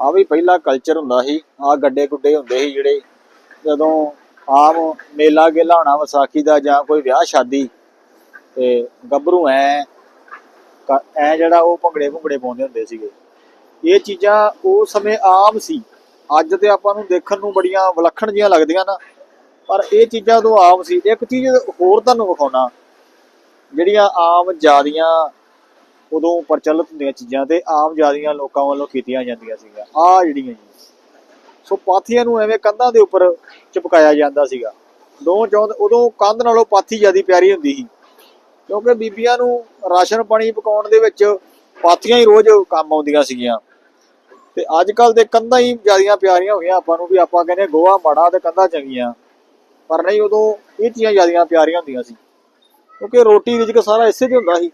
ਆ ਵੀ ਪਹਿਲਾ ਕਲਚਰ ਹੁੰਦਾ ਸੀ, ਆ ਗੱਡੇ ਗੁੱਡੇ ਹੁੰਦੇ ਸੀ ਜਿਹੜੇ ਜਦੋਂ ਆਮ ਮੇਲਾ ਗੇਲਾ ਹੋਣਾ ਵਿਸਾਖੀ ਦਾ ਜਾਂ ਕੋਈ ਵਿਆਹ ਸ਼ਾਦੀ ਤੇ ਗੱਭਰੂ ਐ ਕ- ਐ ਜਿਹੜਾ ਉਹ ਭੰਗੜੇ ਭੁੰਗੜੇ ਪਾਉਂਦੇ ਹੁੰਦੇ ਸੀਗੇ। ਇਹ ਚੀਜ਼ਾਂ ਉਸ ਸਮੇਂ ਆਮ ਸੀ। ਅੱਜ ਤੇ ਆਪਾਂ ਨੂੰ ਦੇਖਣ ਨੂੰ ਬੜੀਆਂ ਵਿਲੱਖਣ ਜੀਆਂ ਲੱਗਦੀਆਂ ਨਾ, ਪਰ ਇਹ ਚੀਜ਼ਾਂ ਤੋਂ ਆਮ ਸੀ। ਇੱਕ ਚੀਜ਼ ਹੋਰ ਤੁਹਾਨੂੰ ਵਿਖਾਉਣਾ, ਜਿਹੜੀਆਂ ਆਮ ਜਿਆਦੀਆਂ ਉਦੋਂ ਪ੍ਰਚਲਿਤ ਹੁੰਦੀਆਂ ਚੀਜ਼ਾਂ ਤੇ ਆਮ ਜਿਆਦੀਆਂ ਲੋਕਾਂ ਵੱਲੋਂ ਕੀਤੀਆਂ ਜਾਂਦੀਆਂ ਸੀਗੀਆਂ। ਆ ਜਿਹੜੀਆਂ ਜੀ। ਸੋ ਪਾਥੀਆਂ ਨੂੰ ਐਵੇਂ ਕੰਧਾਂ ਦੇ ਉੱਪਰ ਚਿਪਕਾਇਆ ਜਾਂਦਾ ਸੀਗਾ। ਦੋ ਚੌਂਦ ਉਦੋਂ ਕੰਧ ਨਾਲੋਂ ਪਾਥੀ ਜਿਆਦੀ ਪਿਆਰੀ ਹੁੰਦੀ ਸੀ। ਕਿਉਂਕਿ ਬੀਬੀਆਂ ਨੂੰ ਰਾਸ਼ਨ ਪਾਣੀ ਪਕਾਉਣ ਦੇ ਵਿੱਚ ਪਾਥੀਆਂ ਹੀ ਰੋਜ਼ ਕੰਮ ਆਉਂਦੀਆਂ ਸੀਗੀਆਂ। ਤੇ ਅੱਜ ਕੱਲ ਦੇ ਕੰਧਾਂ ਹੀ ਜਿਆਦੀਆਂ ਪਿਆਰੀਆਂ ਹੋ ਗਈਆਂ। ਆਪਾਂ ਨੂੰ ਵੀ ਆਪਾਂ ਕਹਿੰਦੇ ਗੋਹਾ ਮਾੜਾ ਤੇ ਕੰਧਾਂ ਚੰਗੀਆਂ। ਪਰ ਨਹੀਂ, ਉਦੋਂ ਇਹ ਚੀਜ਼ਾਂ ਜਿਆਦੀਆਂ ਪਿਆਰੀਆਂ ਹੁੰਦੀਆਂ ਸੀ। ਕਿਉਂਕਿ ਰੋਟੀ ਵਿੱਚ ਸਾਰਾ ਇਸੇ 'ਚ ਹੁੰਦਾ ਸੀ।